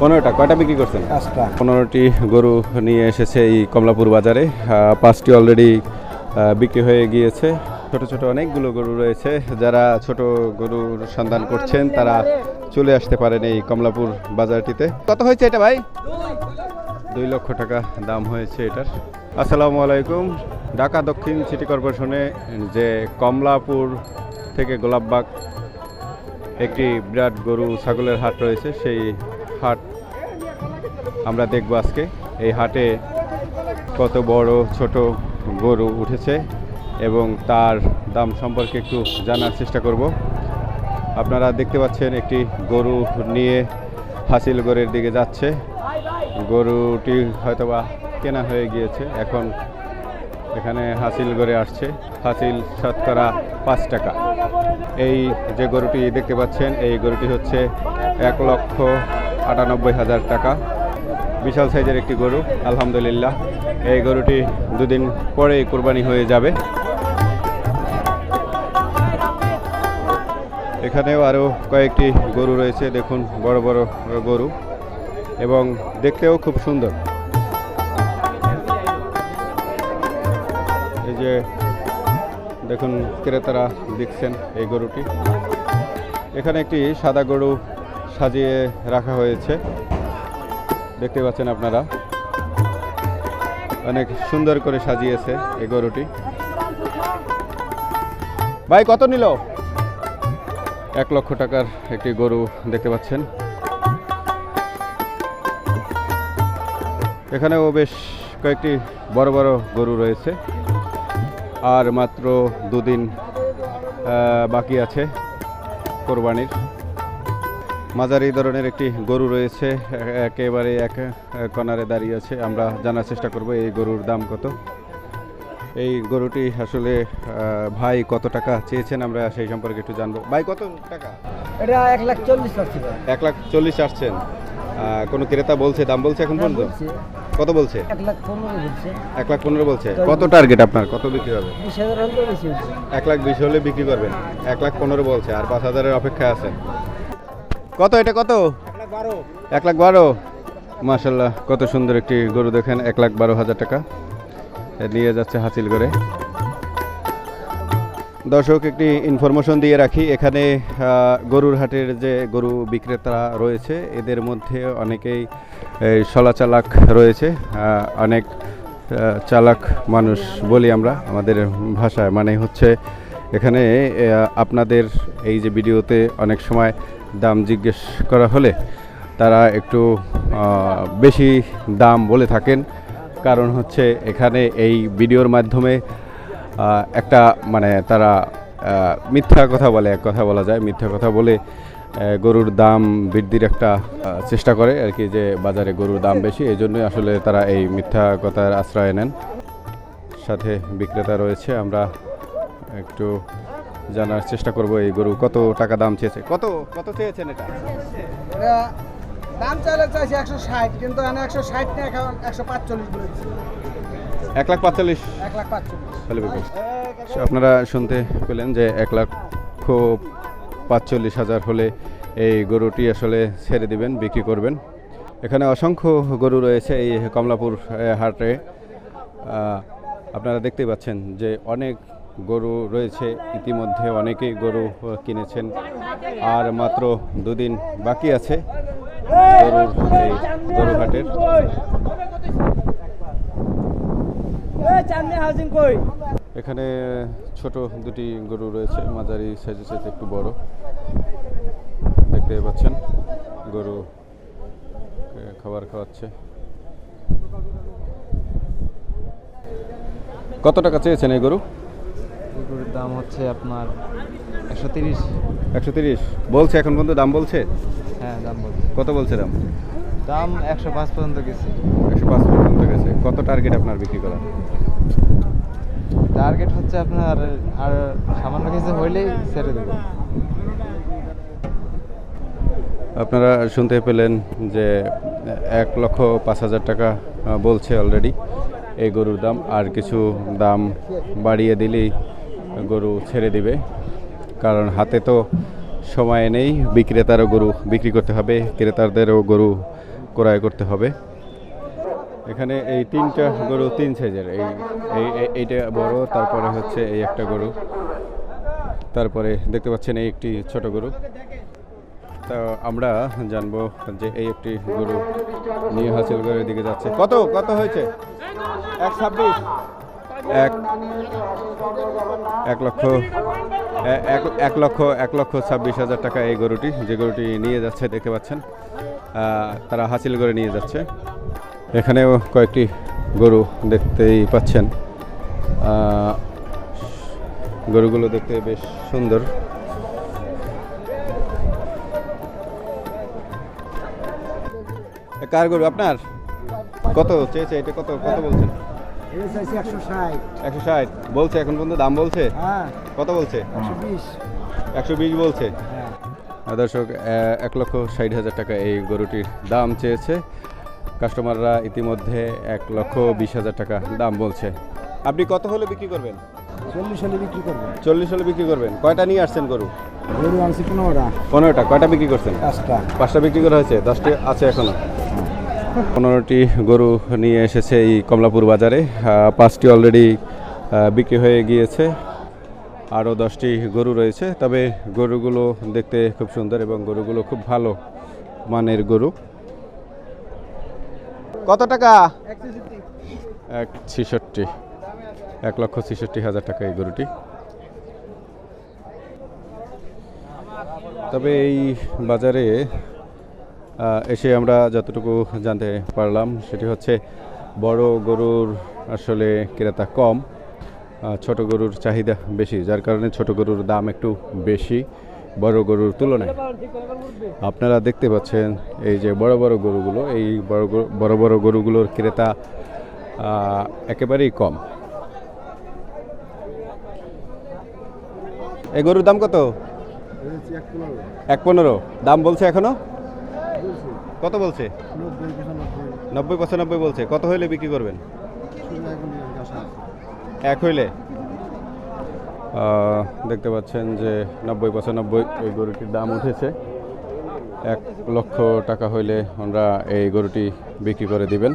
পনেরোটা। কয়টা বিক্রি করছেন? পনেরোটি গরু নিয়ে এসেছে এই কমলাপুর বাজারে। পাঁচটি অলরেডি বিক্রি হয়ে গিয়েছে। ছোট ছোট অনেকগুলো গরু রয়েছে। যারা ছোট গরুর সন্ধান করছেন তারা চলে আসতে পারেন এই কমলাপুর বাজারটিতে। কত হয়েছে এটা ভাই? দুই লক্ষ টাকা দাম হয়েছে এটার। আসসালামু আলাইকুম। ঢাকা দক্ষিণ সিটি কর্পোরেশনে যে কমলাপুর থেকে গোলাপবাগ একটি বিরাট গরু ছাগলের হাট রয়েছে সেই হাট। আমরা দেখব আজকে। এই হাটে কত বড়, ছোট গরু উঠেছে এবং তার দাম সম্পর্কে একটু জানার চেষ্টা করব। আপনারা দেখতে পাচ্ছেন একটি গরু নিয়ে হাসিলগড়ের দিকে যাচ্ছে। গরুটি হয়তোবা কেনা হয়ে গিয়েছে। এখন এখানে হাসিল হাসিলগড়ে আসছে। হাসিল শতকরা পাঁচ টাকা। এই যে গরুটি দেখতে পাচ্ছেন, এই গরুটি হচ্ছে এক লক্ষ আটানব্বই হাজার টাকা। বিশাল সাইজের একটি গরু, আলহামদুলিল্লাহ। এই গরুটি দুদিন পরেই কোরবানি হয়ে যাবে। এখানেও আরও কয়েকটি গরু রয়েছে, দেখুন, বড় বড় গরু। এবং দেখতেও খুব সুন্দর। এই যে, দেখুন, ক্রেতারা দেখছেন এই গরুটি। এখানে একটি সাদা গরু সাজিয়ে রাখা হয়েছে। দেখতে পাচ্ছেন আপনারা। অনেক সুন্দর করে সাজিয়েছে এই গরুটি। ভাই, কত নিল? এক লক্ষ টাকার একটি গরু দেখতে পাচ্ছেন। এখানেও বেশ কয়েকটি বড় বড় গরু রয়েছে। আর মাত্র দুদিন বাকি আছে কোরবানির। মাঝারি ধরনের একটি গরু রয়েছে একেবারে এক কনারে দাঁড়িয়ে আছে। আমরা জানার চেষ্টা করব এই গরুর দাম কত। এই গরুটি আসলে ভাই কত টাকা চেয়েছেন আমরা সেই সম্পর্কে একটু জানব। ভাই কত টাকা? এটা এক লাখ চল্লিশ এক লাখ চল্লিশ আসছেন। কোনো ক্রেতা বলছে দাম বলছে এখন পর্যন্ত? কত বলছে? এক লাখ পনেরো বলছে। কত টার্গেট আপনার? কত বিক্রি হবে? এক লাখ বিশ হলে বিক্রি করবেন। এক লাখ পনেরো বলছে আর পাঁচ হাজারের অপেক্ষায় আছেন। কত এটা কত? এক লাখ বারো। মাশাল্লাহ কত সুন্দর একটি গরু দেখেন, এক লাখ বারো হাজার টাকা। নিয়ে যাচ্ছে হাসিল করে দর্শক, একটি ইনফরমেশন দিয়ে রাখি, এখানে গরুর হাটের যে গরু বিক্রেতারা রয়েছে, এদের মধ্যে অনেকেই সলা চালাক রয়েছে অনেক চালাক মানুষ বলি আমরা আমাদের ভাষায়। মানে হচ্ছে, এখানে আপনাদের এই যে ভিডিওতে অনেক সময় দাম জিজ্ঞেস করা হলে তারা একটু বেশি দাম বলে থাকেন। কারণ হচ্ছে এখানে এই ভিডিওর মাধ্যমে একটা মানে তারা মিথ্যা কথা বলে, এক কথা বলা যায়। মিথ্যা কথা বলে গরুর দাম বৃদ্ধির একটা চেষ্টা করে আর কি, যে বাজারে গরুর দাম বেশি। এই জন্যই আসলে তারা এই মিথ্যা কথার আশ্রয় নেন। সাথে বিক্রেতা রয়েছে। আমরা একটু জানার চেষ্টা করব এই গরু। কত টাকা দাম চেয়েছে? কত? কত চেয়েছেন এটা? দাম চাইলে চাইছি একশো ষাট কিন্তু এখানে একশো ষাট না এখন একশো পাঁচচল্লিশ বলেছি। এক লাখ পাঁচচল্লিশ? এক লাখ পাঁচচল্লিশ। আপনারা শুনতে পেলেন যে এক লাখ পাঁচচল্লিশ হাজার হলে এই গরুটি আসলে ছেড়ে দিবেন বিক্রি করবেন। এখানে অসংখ্য গরু রয়েছে এই কমলাপুর হাটে। আপনারা দেখতেই পাচ্ছেন যে অনেক গরু রয়েছে। ইতিমধ্যে অনেকেই গরু কিনেছেন। আর মাত্র দুদিন বাকি আছে গরুর এই গরু হাটের এখানে ছোট দুটি গরু রয়েছে, মাঝারি সাইজের সাথে একটু বড়। দেখতে পাচ্ছেন, গরু খাবার খাওয়াচ্ছে। কত টাকা চেয়েছেন এই গরু? গরুর দাম হচ্ছে আপনার একশো তিরিশ। একশো তিরিশ। বলছে এখন পর্যন্ত দাম বলছে? হ্যাঁ দাম বলছে। কত বলছে দাম? দাম একশো পাঁচ পর্যন্ত গেছে। একশো পাঁচ পর্যন্ত গেছে। কত টার্গেট আপনার বিক্রি করা? টার্গেট হচ্ছে আপনার আর সামান্য কিছু হইলেই ছেড়ে দেবো। আপনারা শুনতে পেলেন যে এক লক্ষ পাঁচ হাজার টাকা বলছে অলরেডি এই গরুর দাম। আর কিছু দাম বাড়িয়ে দিলেই গরু ছেড়ে দিবে। কারণ হাতে তো সময় নেই, বিক্রেতারও গরু বিক্রি করতে হবে, ক্রেতাদেরও গরু ক্রয় করতে হবে। এখানে এই তিনটা গরু তিন সাইজের, এই, এই- এই- এইটা বড়, তারপরে হচ্ছে এই একটা গরু। তারপরে দেখতে পাচ্ছেন এই একটি ছোট গরু। তা আমরা জানব যে এই একটি গরু নিয়ে হাসিলগড়ের দিকে যাচ্ছে। কত কত হয়েছে? এক ছাব্বিশ। এক এক লক্ষ এক লক্ষ এক লক্ষ ছাব্বিশ হাজার টাকা এই গরুটি, যে গরুটি নিয়ে যাচ্ছে, দেখতে পাচ্ছেন। তারা হাসিল করে নিয়ে যাচ্ছে। এখানেও কয়েকটি গরু দেখতেই পাচ্ছেন। গরুগুলো দেখতে বেশ সুন্দর। কার গরু আপনার? কত? চেয়েছে, এটা কত কত বলছেন? একশো ষাট। বলছে এখন পর্যন্ত দাম বলছে? হ্যাঁ। কত বলছে? একশো বিশ। বলছে? হ্যাঁ। দর্শক এক লক্ষ ষাট হাজার টাকা এই গরুটির দাম চেয়েছে। কাস্টমাররা ইতিমধ্যে এক লক্ষ বিশ হাজার টাকা দাম বলছে। আপনি কত হলে বিক্রি করবেন? চল্লিশ হলে বিক্রি করব চল্লিশ হলে বিক্রি করবেন। কয়টা নিয়ে আসছেন গরু? গরু আনছি পনেরোটা। পনেরোটা। কয়টা বিক্রি করছেন? পাঁচটা। পাঁচটা বিক্রি করা হয়েছে? দশটি আছে এখনও? পনেরোটি গরু নিয়ে এসেছে এই কমলাপুর বাজারে। পাঁচটি অলরেডি বিক্রি হয়ে গিয়েছে। আরও দশটি গরু রয়েছে তবে গরুগুলো দেখতে খুব সুন্দর এবং গরুগুলো খুব ভালো মানের গরু। কত টাকা? এক ছিষট্টি এক লক্ষ ছিষট্টি হাজার টাকা এই গরুটি। তবে এই বাজারে এসে আমরা যতটুকু জানতে পারলাম, সেটি হচ্ছে বড় গরুর আসলে ক্রেতা কম ছোট গরুর চাহিদা বেশি, যার কারণে ছোট গরুর দাম একটু বেশি বড় গরুর তুলনায়। আপনারা দেখতে পাচ্ছেন এই যে বড় বড় গরুগুলো, এই বড় বড় বড় গরুগুলোর ক্রেতা একেবারেই কম। এই গরুর দাম কত? এক পনেরো? দাম বলছে এখনও? কত বলছে? নব্বই, পঁচানব্বই বলছে। কত হইলে বিক্রি করবেন? এক হইলে? দেখতে পাচ্ছেন যে নব্বই, পঁচানব্বই এই গরুটির দাম উঠেছে। এক লক্ষ টাকা হইলে আমরা এই গরুটি বিক্রি করে দিবেন।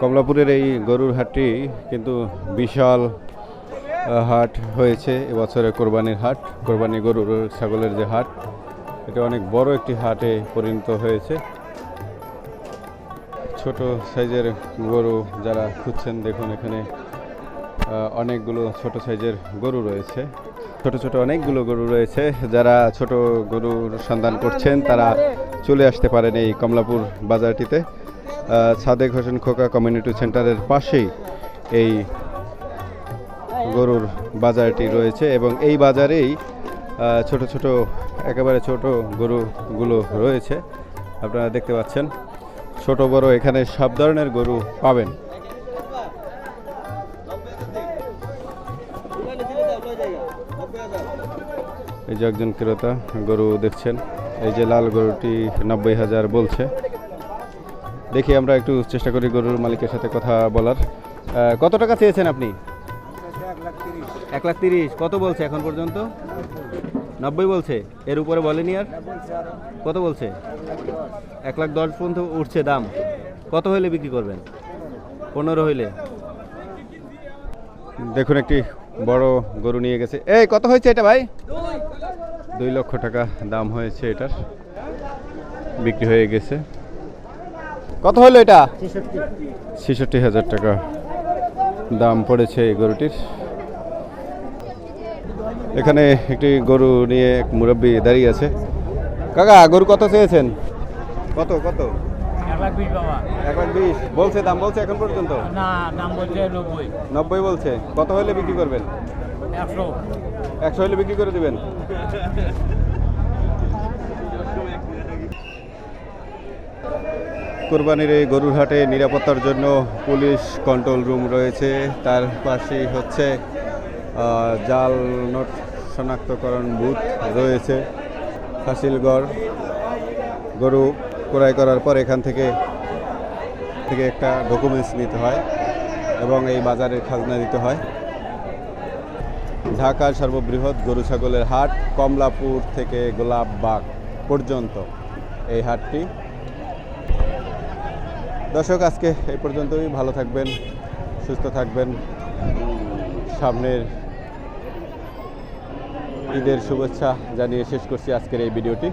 কমলাপুরের এই গরুর হাটটি কিন্তু বিশাল হাট হয়েছে। এবছরে কোরবানির হাট, কোরবানি গরুর, ছাগলের যে হাট এটা অনেক বড় একটি হাটে পরিণত হয়েছে। ছোট সাইজের গরু যারা খুঁজছেন, দেখুন এখানে অনেকগুলো ছোট সাইজের গরু রয়েছে। ছোট ছোট অনেকগুলো গরু রয়েছে। যারা ছোট গরুর সন্ধান করছেন, তারা চলে আসতে পারেন এই কমলাপুর বাজারটিতে। সাদেক হোসেন খোকা কমিউনিটি সেন্টারের পাশেই এই গরুর বাজারটি রয়েছে এবং এই বাজারেই ছোট ছোট একেবারে ছোট গরুগুলো রয়েছে। আপনারা দেখতে পাচ্ছেন ছোট বড় এখানে সব ধরনের গরু পাবেন। এই যে একজন ক্রেতা গরু দেখছেন এই যে লাল গরুটি নব্বই হাজার বলছে। দেখি আমরা একটু চেষ্টা করি গরুর মালিকের সাথে কথা বলার। কত টাকা চেয়েছেন আপনি? এক লাখ তিরিশ কত বলছে এখন পর্যন্ত? নব্বই বলছে। এর উপরে বলেনি আর? কত বলছে? এক লাখ দশ পর্যন্ত উঠছে দাম। কত হইলে বিক্রি করবেন? পনেরো হইলে। দেখুন, একটি বড় গরু নিয়ে গেছে। এই, কত হয়েছে এটা ভাই? দুই লক্ষ টাকা দাম হয়েছে এটার। বিক্রি হয়ে গেছে। কত হলো এটা? ছেষট্টি হাজার টাকা দাম পড়েছে এই গরুটির। এখানে একটি গরু নিয়ে এক মুরব্বী দাঁড়িয়ে আছে। কাকা গরু কত চেয়েছেন? কত কত? এক লাখ বিশ বলছে দাম বলছে এখন পর্যন্ত? না দাম বলছে নব্বই। নব্বই বলছে। কত হলে বিক্রি করবেন? একশো। একশো হলে বিক্রি করে দিবেন? কোরবানির এই গরুর হাটে নিরাপত্তার জন্য পুলিশ কন্ট্রোল রুম রয়েছে। তার পাশেই হচ্ছে জাল নোট শনাক্তকরণ বুথ রয়েছে। ফাসিলগড় গরু ক্রয় করার পর এখান থেকে থেকে একটা ডকুমেন্টস নিতে হয় এবং এই বাজারের খাজনা দিতে হয়। ঢাকার সর্ববৃহৎ গরু ছাগলের হাট কমলাপুর থেকে গোলাপবাগ পর্যন্ত এই হাটটি। দর্শক, আজকে এই পর্যন্তই। ভালো থাকবেন, সুস্থ থাকবেন। সামনের ঈদের শুভেচ্ছা জানিয়ে শেষ করছি আজকের এই ভিডিওটি।